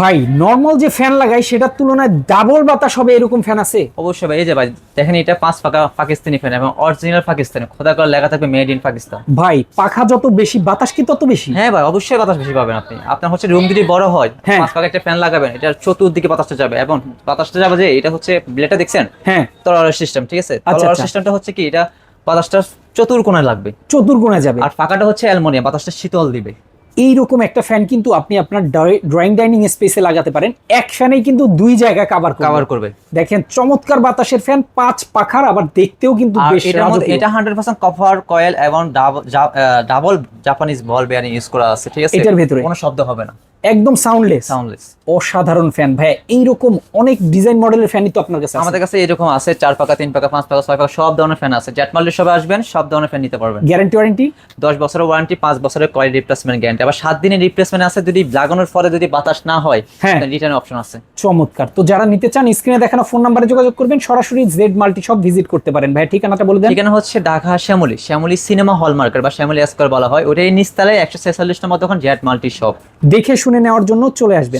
ভাই নর্মাল যে ফ্যান লাগাই সেটার তুলনায় ডাবল বাতাস হবে এরকম ফ্যান আছে? অবশ্যই ভাই এই যে ভাই দেখেন এটা পাঁচ পাকা পাকিস্তানি ফ্যান এবং অরিজিনাল পাকিস্তানি। খোদা করে লেখা থাকবে মেড ইন পাকিস্তান। ভাই পাখা যত বেশি বাতাস কি তত বেশি? হ্যাঁ ভাই অবশ্যই বাতাস বেশি পাবেন আপনি। আপনার হচ্ছে রুম যদি বড় হয় হ্যাঁ। পাঁচ পাকা একটা ফ্যান লাগাবেন এটা চতুর্দিকে বাতাসটা যাবে। এবং বাতাসটা যাবে যে এটা হচ্ছে ব্লেডটা দেখছেন? হ্যাঁ। তলোয়ার সিস্টেম ঠিক আছে? আচ্ছা, আচ্ছা। সিস্টেমটা হচ্ছে কি এটা বাতাসটা চতুর কোণায় লাগবে। চতুর্গুণে যাবে। আর ফাঁকাটা হচ্ছে অ্যালমোনিয়াম বাতাসটা শীতল দিবে। এইরকম একটা ফ্যান কিন্তু আপনি আপনার ড্রয়িং ডাইনিং স্পেসে লাগাতে পারেন। এক ফ্যানেই কিন্তু দুই জায়গা কভার কভার করবে। দেখেন চমৎকার বাতাসের ফ্যান পাঁচ পাখার আবার দেখতেও কিন্তু বেশ। এটা হান্ড্রেড পার্সেন্ট কভার কয়েল এবং double Japanese ball bearing use করা আছে ঠিক আছে? এটার ভেতরে? কোনো শব্দ হবে না। একদম সাউন্ডলেস সাউন্ডলেস অসাধারণ ফ্যান ভাই এইরকম অনেক ডিজাইন মডেলের ফ্যানই তো আপনার কাছে আমাদের কাছে এরকম আছে চার পাকা তিন পাকা পাঁচ পাকা ছয় পাকা সব ধরনের ফ্যান আছে। জ্যাট মাল্লি সবে আসবেন সব ধরনের ফ্যান নিতে পারবেন। গ্যারান্টি ওয়ারেন্টি দশ বছরের ওয়ারেন্টি পাঁচ বছরের কয়েল রিপ্লেসমেন্ট গ্যারান্টি আবার সাত দিনের রিপ্লেসমেন্ট আছে যদি লাগানোর পরে যদি বাতাস না হয় হ্যাঁ। রিটার্ন অপশন আছে। চমৎকার। তো যারা নিতে চান স্ক্রিনে দেখানো ফোন নাম্বারে যোগাযোগ করবেন সরাসরি জেড মাল্টি সব ভিজিট করতে পারেন। ভাই ঠিকানাটা বলে দেন। ঠিকানা হচ্ছে Dhaka Shyamoli Shyamoli cinema hall market বা শ্যামলী স্কোয়ার বলা হয়। ওটাই নিচতলায় একশো ছেচল্লিশ নম্বর দোকান জ্যাট মাল্টি শপ দেখে শুনে নেওয়ার জন্য চলে আসবেন।